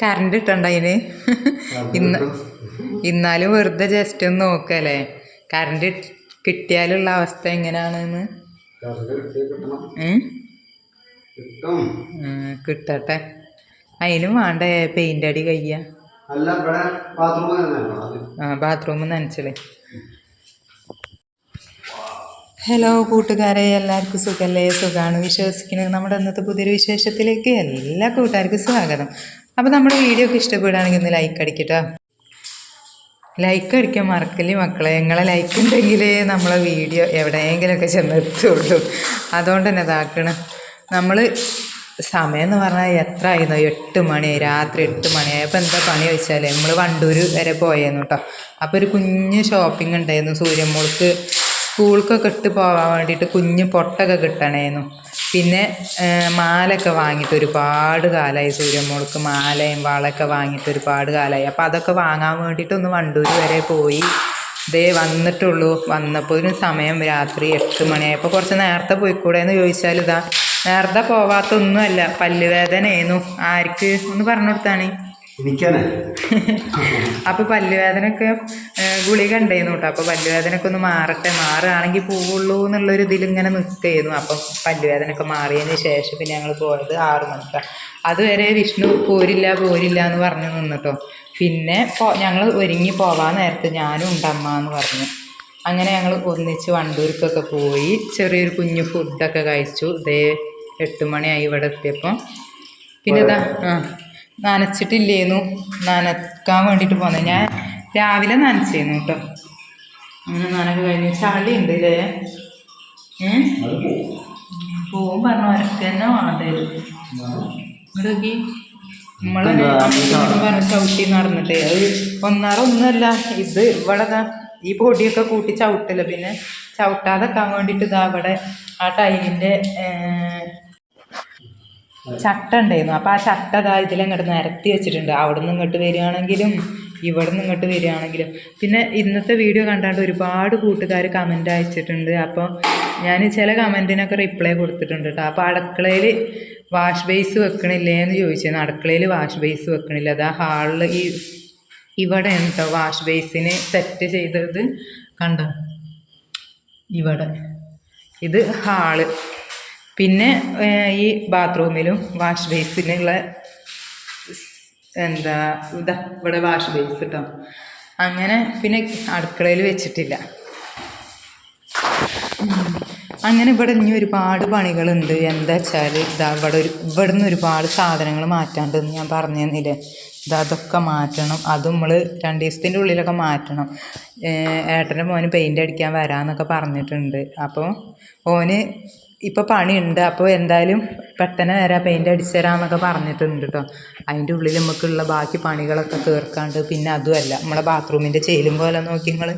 Current ഇട്ടണ്ട അതിന് ഇന്ന് ഇന്നാലും വെറുതെ ജസ്റ്റ് ഒന്ന് നോക്കല്ലേ കറണ്ട് കിട്ടിയാലുള്ള അവസ്ഥ എങ്ങനെയാണെന്ന് കിട്ടട്ടെ. അതിനും വേണ്ട പെയിന്റ് അടി കയ്യ. ആ ബാത്റൂം നനച്ചളേ ഹലോ കൂട്ടുകാരെ. എല്ലാവർക്കും സുഖമല്ലേ സുഖമാണ് വിശ്വസിക്കുന്നത് നമ്മുടെ ഇന്നത്തെ പുതിയൊരു വിശേഷത്തിലേക്ക് എല്ലാ കൂട്ടുകാർക്കും സ്വാഗതം. അപ്പോൾ നമ്മുടെ വീഡിയോ ഒക്കെ ഇഷ്ടപ്പെടുകയാണെങ്കിൽ ഒന്ന് ലൈക്ക് അടിക്കട്ടോ. ലൈക്ക് അടിക്കാൻ മറക്കല്ലേ മക്കളെ? ഞങ്ങളെ ലൈക്ക് ഉണ്ടെങ്കിലേ നമ്മളെ വീഡിയോ എവിടെയെങ്കിലുമൊക്കെ ചെന്നെത്തുള്ളൂ അതുകൊണ്ട് തന്നെ ഇതാക്കണം. നമ്മൾ സമയം എന്ന് പറഞ്ഞാൽ എത്ര ആയിരുന്നു? എട്ട് മണി രാത്രി എട്ട് മണിയായപ്പോൾ എന്താ പണി വെച്ചാൽ നമ്മൾ വണ്ടൂർ വരെ പോയേന്നു കേട്ടോ അപ്പോൾ ഒരു കുഞ്ഞ് ഷോപ്പിംഗ് ഉണ്ടായിരുന്നു സൂര്യമ്മോൾക്ക് സ്കൂൾക്കൊക്കെ ഇട്ട് പോകാൻ വേണ്ടിയിട്ട് കുഞ്ഞ് പൊട്ടൊക്കെ കിട്ടണേനു പിന്നെ മാലയൊക്കെ വാങ്ങിയിട്ട് ഒരുപാട് കാലമായി സൂര്യമോൾക്ക് മാലയും വളയൊക്കെ വാങ്ങിയിട്ട് ഒരുപാട് കാലമായി അപ്പോൾ അതൊക്കെ വാങ്ങാൻ വേണ്ടിയിട്ട് ഒന്ന് വണ്ടൂർ വരെ പോയി. ഇതേ വന്നിട്ടുള്ളൂ. വന്നപ്പോൾ ഒരു സമയം രാത്രി എട്ട് മണിയായപ്പോൾ കുറച്ച് നേരത്തെ പോയിക്കൂടെ എന്ന് ചോദിച്ചാൽ ഇതാ നേരത്തെ പോവാത്തൊന്നുമല്ല. പല്ലുവേദനയായിരുന്നു ആർക്ക്? ഒന്ന് പറഞ്ഞു കൊടുത്താണ്. അപ്പോൾ പല്ലുവേദനയൊക്കെ ഗുളി ഗുളിക ഉണ്ടായിരുന്നു കേട്ടോ അപ്പോൾ പല്ലുവേദനയൊക്കെ ഒന്ന് മാറട്ടെ. മാറുകയാണെങ്കിൽ പോവുള്ളൂ എന്നുള്ളൊരു ഇതിൽ ഇങ്ങനെ നിൽക്കുകയായിരുന്നു അപ്പം പല്ലുവേദനയൊക്കെ മാറിയതിന് ശേഷം പിന്നെ ഞങ്ങൾ പോയത് ആറു മണിക്കാണ് അതുവരെ വിഷ്ണു പോരില്ല പോരില്ല എന്ന് പറഞ്ഞു നിന്നിട്ടോ പിന്നെ ഞങ്ങൾ ഒരുങ്ങി പോവാൻ നേരത്ത് ഞാനും ഉണ്ടമ്മ എന്ന് പറഞ്ഞു. അങ്ങനെ ഞങ്ങൾ ഒന്നിച്ച് വണ്ടൂർക്കൊക്കെ പോയി. ചെറിയൊരു കുഞ്ഞു ഫുഡൊക്കെ കഴിച്ചു. ഇതേ എട്ട് മണിയായി ഇവിടെ എത്തിയപ്പോൾ പിന്നെ ഇതാ ആ. നനച്ചിട്ടില്ലേന്നു. നനക്കാൻ വേണ്ടിയിട്ട് പോന്നെ. ഞാൻ രാവിലെ നനച്ചിരുന്നു കേട്ടോ അങ്ങനെ നനക്ക് കഴിഞ്ഞു ചളി ഉണ്ട് ഇല്ലേ പോവും. പറഞ്ഞു ഒരക്ക് തന്നെ വേണ്ടത് ഇവിടേക്ക് നമ്മളെ പറഞ്ഞ ചവിട്ടി നടന്നിട്ടേ. അത് ഒന്നാറ ഒന്നുമല്ല ഇത് ഇവിടെ ഈ പൊടിയൊക്കെ കൂട്ടി ചവിട്ടില്ല പിന്നെ ചവിട്ടാതെക്കാൻ വേണ്ടിയിട്ട് ഇതാ ഇവിടെ ആ ടൈലിന്റെ ചട്ട ഉണ്ടായിരുന്നു അപ്പോൾ ആ ചട്ട അതാ ഇതിലങ്ങോട്ട് നിരത്തി വെച്ചിട്ടുണ്ട്. അവിടെ നിന്ന് ഇങ്ങോട്ട് വരികയാണെങ്കിലും ഇവിടെ നിന്ന് ഇങ്ങോട്ട് വരികയാണെങ്കിലും. പിന്നെ ഇന്നത്തെ വീഡിയോ കണ്ടാണ്ട് ഒരുപാട് കൂട്ടുകാർ കമന്റ് അയച്ചിട്ടുണ്ട്. അപ്പോൾ ഞാൻ ചില കമന്റിനൊക്കെ റിപ്ലൈ കൊടുത്തിട്ടുണ്ട് കേട്ടോ അപ്പോൾ അടുക്കളയിൽ വാഷ് ബേസ് വെക്കണില്ലേ എന്ന് ചോദിച്ചിരുന്നു അടുക്കളയിൽ വാഷ് ബേസ് വെക്കണില്ല. അതാ ഹാളിൽ ഈ ഇവിടെ കേട്ടോ വാഷ് ബേസിന് സെറ്റ് ചെയ്തത്? കണ്ടോ? ഇവിടെ. ഇത് ഹാൾ. പിന്നെ ഈ ബാത്റൂമിലും വാഷ് ബേസിനുള്ള എന്താ ഇതാ ഇവിടെ വാഷ് ബേസ് കിട്ടും അങ്ങനെ പിന്നെ അടുക്കളയിൽ വെച്ചിട്ടില്ല. അങ്ങനെ ഇവിടെ ഇനി ഒരുപാട് പണികളുണ്ട്. എന്താ വെച്ചാൽ ഇതാ ഇവിടെ ഒരു ഇവിടെ നിന്ന് ഒരുപാട് സാധനങ്ങൾ മാറ്റാണ്ടെന്ന് ഞാൻ പറഞ്ഞു തന്നില്ലേ? ഇതാ അതൊക്കെ മാറ്റണം. അത് നമ്മൾ രണ്ട് ദിവസത്തിന്റെ ഉള്ളിലൊക്കെ മാറ്റണം. ഏട്ടന്റെ മോന് പെയിന്റ് അടിക്കാൻ വരാമെന്നൊക്കെ പറഞ്ഞിട്ടുണ്ട്. അപ്പോൾ ഓന് ഇപ്പോൾ പണിയുണ്ട്. അപ്പോൾ എന്തായാലും പെട്ടെന്ന് വരാം പെയിന്റ് അടിച്ചു തരാമെന്നൊക്കെ പറഞ്ഞിട്ടുണ്ട് കേട്ടോ അതിന്റെ ഉള്ളിൽ നമുക്കുള്ള ബാക്കി പണികളൊക്കെ തീർക്കാണ്ട് പിന്നെ അതുമല്ല. നമ്മളെ ബാത്റൂമിന്റെ ചേലും പോലെ നോക്കി നിങ്ങൾ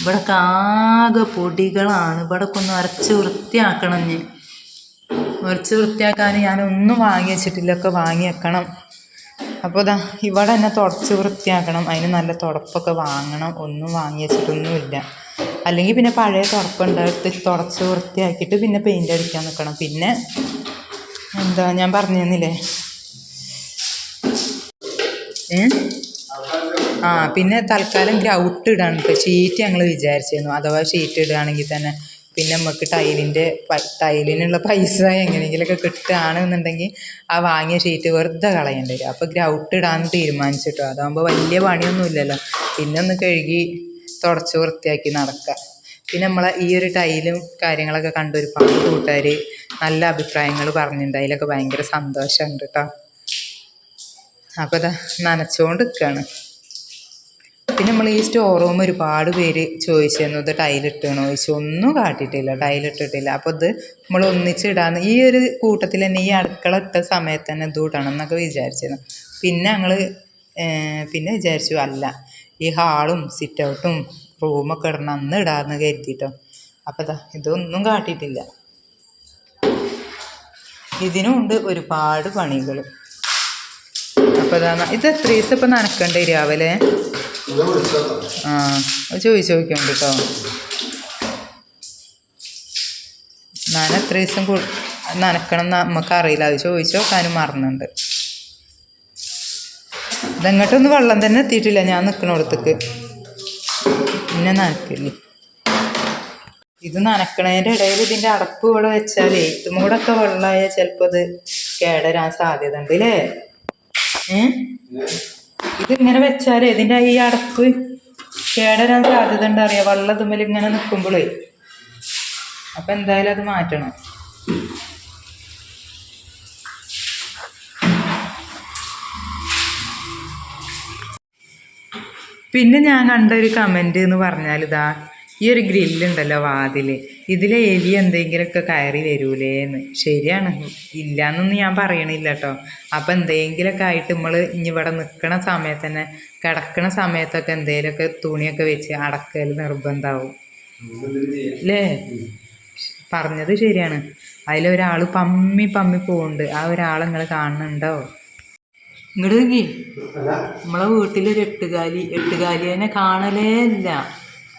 ഇവിടെ ആകെ പൊടികളാണ്. ഇവിടെ ഒന്ന് ഉരച്ച് വൃത്തിയാക്കണം ഞാൻ ഉരച്ച് വൃത്തിയാക്കാൻ ഞാനൊന്നും വാങ്ങി വെച്ചിട്ടില്ല. ഒക്കെ വാങ്ങി വെക്കണം. അപ്പോൾ ഇതാ ഇവിടെ തന്നെ തുടച്ച് വൃത്തിയാക്കണം. അതിന് നല്ല തുടപ്പൊക്കെ വാങ്ങണം. ഒന്നും വാങ്ങി വെച്ചിട്ടൊന്നുമില്ല. അല്ലെങ്കിൽ പിന്നെ പഴയ തുടപ്പുണ്ടെടുത്ത് തുടച്ച് വൃത്തിയാക്കിയിട്ട് പിന്നെ പെയിന്റ് അടിക്കാൻ നിൽക്കണം. പിന്നെ എന്താ ഞാൻ പറഞ്ഞു തന്നില്ലേ ഏ? ആ പിന്നെ തൽക്കാലം ഗ്രൗട്ട് ഇടാണ്. ഇപ്പോൾ ഷീറ്റ് ഞങ്ങൾ വിചാരിച്ചിരുന്നു. അഥവാ ഷീറ്റ് ഇടുകയാണെങ്കിൽ തന്നെ പിന്നെ നമുക്ക് ടൈലിന്റെ ടൈലിനുള്ള പൈസ എങ്ങനെയെങ്കിലുമൊക്കെ കിട്ടുകയാണെന്നുണ്ടെങ്കിൽ ആ വാങ്ങിയ ഷീറ്റ് വെറുതെ കളയേണ്ടി വരും. അപ്പോൾ ഗ്രൗട്ട് ഇടാമെന്ന് തീരുമാനിച്ചിട്ടോ. അതാകുമ്പോൾ വലിയ പണിയൊന്നുമില്ലല്ലോ. പിന്നെ ഒന്ന് കഴുകി തുടച്ച് വൃത്തിയാക്കി നടക്കുക. പിന്നെ നമ്മളെ ഈ ഒരു ടൈലും കാര്യങ്ങളൊക്കെ കണ്ട് ഒരുപാട് കൂട്ടുകാർ നല്ല അഭിപ്രായങ്ങൾ പറഞ്ഞിട്ടുണ്ട്. അതിലൊക്കെ ഭയങ്കര സന്തോഷമുണ്ട് കേട്ടോ അപ്പോൾ ഇതാ നനച്ചുകൊണ്ട് നിൽക്കുകയാണ് പിന്നെ നമ്മൾ ഈ സ്റ്റോർ റൂം ഒരുപാട് പേര് ചോദിച്ചിരുന്നു ഇത് ടൈലിട്ടണോ ചോദിച്ചു. ഒന്നും കാട്ടിയിട്ടില്ല ടൈലിട്ടിട്ടില്ല അപ്പോൾ ഇത് നമ്മൾ ഒന്നിച്ചിടാന്ന് ഈ ഒരു കൂട്ടത്തിൽ തന്നെ ഈ അടുക്കള ഇട്ട സമയത്ത് തന്നെ ഇത് ഇടണം എന്നൊക്കെ വിചാരിച്ചിരുന്നു. പിന്നെ ഞങ്ങൾ പിന്നെ വിചാരിച്ചു അല്ല ഈ ഹാളും സിറ്റ് ഔട്ടും റൂമൊക്കെ ഇടണം അന്ന് ഇടാമെന്ന് കരുതിയിട്ടോ അപ്പോൾ ഇതാ ഇതൊന്നും കാട്ടിയിട്ടില്ല. ഇതിനുമുണ്ട് ഒരുപാട് പണികൾ അപ്പോൾ ഇതാണ് ഇത് എത്ര ദിവസം ഇപ്പം നനക്കേണ്ടി രാവിലെ? ആ ചോദിച്ചു ചോദിച്ചു മതി കേട്ടോ. ഞാൻ എത്ര ദിവസം നനക്കണം എന്ന് നമുക്കറിയില്ല അത് ചോദിച്ചു നോക്കാനും മറന്നുണ്ട്. ഇതെങ്ങോട്ടൊന്നും വെള്ളം തന്നെ എത്തിയിട്ടില്ല. ഞാൻ നിൽക്കണോടത്തേക്ക് പിന്നെ നനക്കില്ലേ? ഇത് നനക്കണതിന്റെ ഇടയിൽ ഇതിന്റെ അടപ്പ് ഇവിടെ വെച്ചാൽ ഏറ്റവും കൂടെ ഒക്കെ വെള്ളമായാൽ ചിലപ്പോൾ അത് കേടരാൻ സാധ്യത ഉണ്ട് ഏ? ഇതിങ്ങനെ വെച്ചാൽ ഇതിന്റെ ഈ അടപ്പ് കേടരാൻ സാധ്യത ഉണ്ട് വെള്ളം തുമ്മൽ ഇങ്ങനെ നിൽക്കുമ്പോഴേ അപ്പം എന്തായാലും അത് മാറ്റണം. പിന്നെ ഞാൻ കണ്ട ഒരു കമന്റ് എന്ന് പറഞ്ഞാൽ ഇതാ ഈ ഒരു ഗ്രില്ലുണ്ടല്ലോ വാതിൽ ഇതിലെ എലി എന്തെങ്കിലുമൊക്കെ കയറി വരൂലേന്ന്. ശരിയാണ്. ഇല്ലയെന്നൊന്നും ഞാൻ പറയണില്ല കേട്ടോ അപ്പം എന്തെങ്കിലുമൊക്കെ ആയിട്ട് നമ്മൾ ഇനി ഇവിടെ നിൽക്കണ സമയത്ത് തന്നെ കിടക്കണ സമയത്തൊക്കെ എന്തെങ്കിലുമൊക്കെ തുണിയൊക്കെ വെച്ച് അടക്കൽ നിർബന്ധമാവും അല്ലേ പറഞ്ഞത് ശരിയാണ്. അതിലൊരാൾ പമ്മി പമ്മി പോകുന്നുണ്ട് ആ ഒരാൾ നിങ്ങൾ കാണുന്നുണ്ടോ ഇങ്ങോട്ട് നമ്മളെ വീട്ടിലൊരു എട്ടുകാലി എട്ടുകാലിനെ കാണലേ ഇല്ല.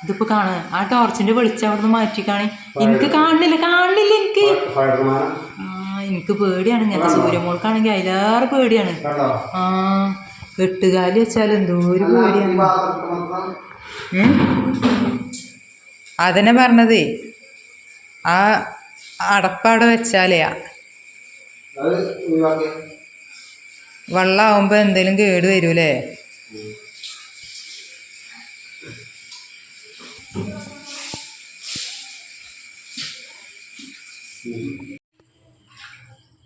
ഇതിപ്പോ കാണാ ആ ടോർച്ചിന്റെ വെളിച്ചം അവിടുന്ന് മാറ്റി കാണി എനിക്ക് കാണുന്നില്ല കാണുന്നില്ല എനിക്ക്. എനിക്ക് പേടിയാണ്. ഇങ്ങനത്തെ സൂര്യമോൾക്കാണെങ്കിൽ അതിലേറെ പേടിയാണ്. ആ എട്ടുകാലി വെച്ചാൽ എന്തോ ഒരു പേടിയാണ്? അതന്നെ പറഞ്ഞതേ. ആ അടപ്പാടെ വെച്ചാലേ വെള്ളാവുമ്പോ എന്തെങ്കിലും കേട് വരൂലേ?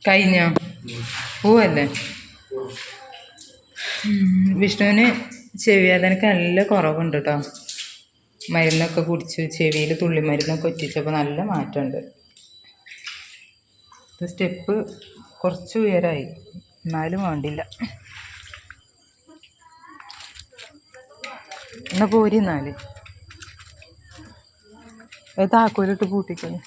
കഴിഞ്ഞോ? പോവല്ലേ? വിഷ്ണുവിന് ചെവിവേദനക്ക് നല്ല കുറവുണ്ട് കേട്ടോ മരുന്നൊക്കെ കുടിച്ചു ചെവിയിൽ തുള്ളി മരുന്നൊക്കെ ഒറ്റിച്ചപ്പോൾ നല്ല മാറ്റമുണ്ട്. സ്റ്റെപ്പ് കുറച്ച് ഉയരായി. എന്നാലും വേണ്ടില്ല. എന്നാൽ പോരി എന്നാൽ അത് താക്കോലിട്ട് പൂട്ടിക്കോളൂ.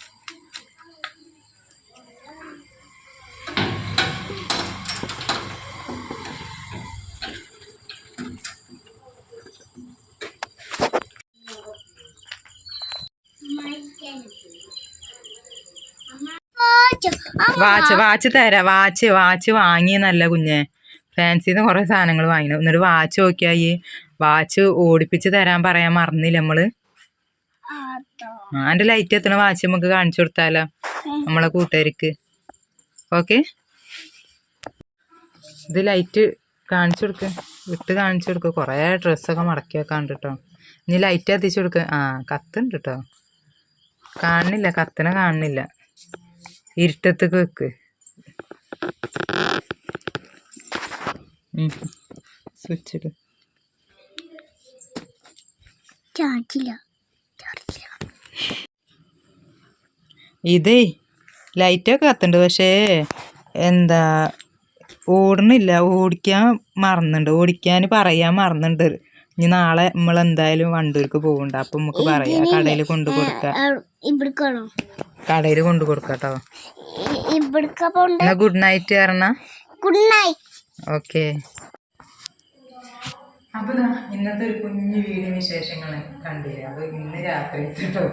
വാച്ച് വാച്ച് തരാം. വാച്ച് വാച്ച് വാങ്ങിയെന്നല്ല കുഞ്ഞെ. ഫാൻസിന്ന് കുറേ സാധനങ്ങൾ വാങ്ങി എന്നിട്ട് വാച്ച് നോക്കിയായി വാച്ച് ഓടിപ്പിച്ച് തരാൻ പറയാൻ മറന്നില്ല നമ്മൾ? ആ എന്റെ ലൈറ്റ് എത്തണ വാച്ച് നമുക്ക് കാണിച്ചു കൊടുത്താലോ? നമ്മളെ കൂട്ടുകാർക്ക് ഓക്കെ ഇത് ലൈറ്റ് കാണിച്ചു കൊടുക്ക്. വിട്ട് കാണിച്ചു കൊടുക്ക്. കുറേ ഡ്രസ്സൊക്കെ മടക്കി വെക്കാണ്ട് കേട്ടോ ഇനി ലൈറ്റ് കത്തിച്ചു കൊടുക്ക്. ആ കത്തുണ്ട് കേട്ടോ കാണുന്നില്ല കത്തിനെ കാണുന്നില്ല ഇരുട്ടത്തേക്ക് വെക്ക്. സ്വിച്ച് ഇട്. ചാർജില്ല ചാർജില്ല ഇതേ ലൈറ്റൊക്കെ കത്തുണ്ട്. പക്ഷേ എന്താ ഓടണില്ല. ഓടിക്കാൻ മറന്നുണ്ട്. ഓടിക്കാൻ പറയാൻ മറന്നുണ്ട്. ഇനി നാളെ നമ്മൾ എന്തായാലും വണ്ടൂർക്ക് പോകുന്നുണ്ട് അപ്പം നമുക്ക് പറയാം. കടയിൽ കൊണ്ടു കൊടുക്കാം. കടയിൽ കൊണ്ടു കൊടുക്കാട്ടോ ഗുഡ് നൈറ്റ് പറഞ്ഞ. ഗുഡ് നൈറ്റ് ഓക്കെ അപ്പൊ ദാ ഇന്നത്തെ ഒരു കുഞ്ഞു വീടിന് വിശേഷങ്ങൾ കണ്ടില്ല അപ്പോൾ ഇന്ന് രാത്രി കേട്ടോ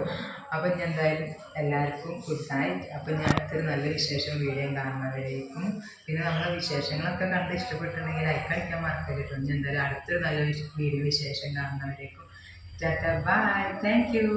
അപ്പൊ ഞാൻ എന്തായാലും എല്ലാവർക്കും ഗുഡ് നൈറ്റ് അപ്പൊ ഞാൻ അടുത്തൊരു നല്ല വിശേഷം വീഡിയോ കാണുന്നവരേക്കും. പിന്നെ നമ്മളെ വിശേഷങ്ങളൊക്കെ കണ്ട് ഇഷ്ടപ്പെട്ടുണ്ടെങ്കിൽ ലൈക്ക് അടിക്കാൻ മറക്കരുത്. ഞാൻ എന്തായാലും അടുത്തൊരു നല്ല വീഡിയോ വിശേഷം കാണുന്നവരേക്കും. Tata bye thank you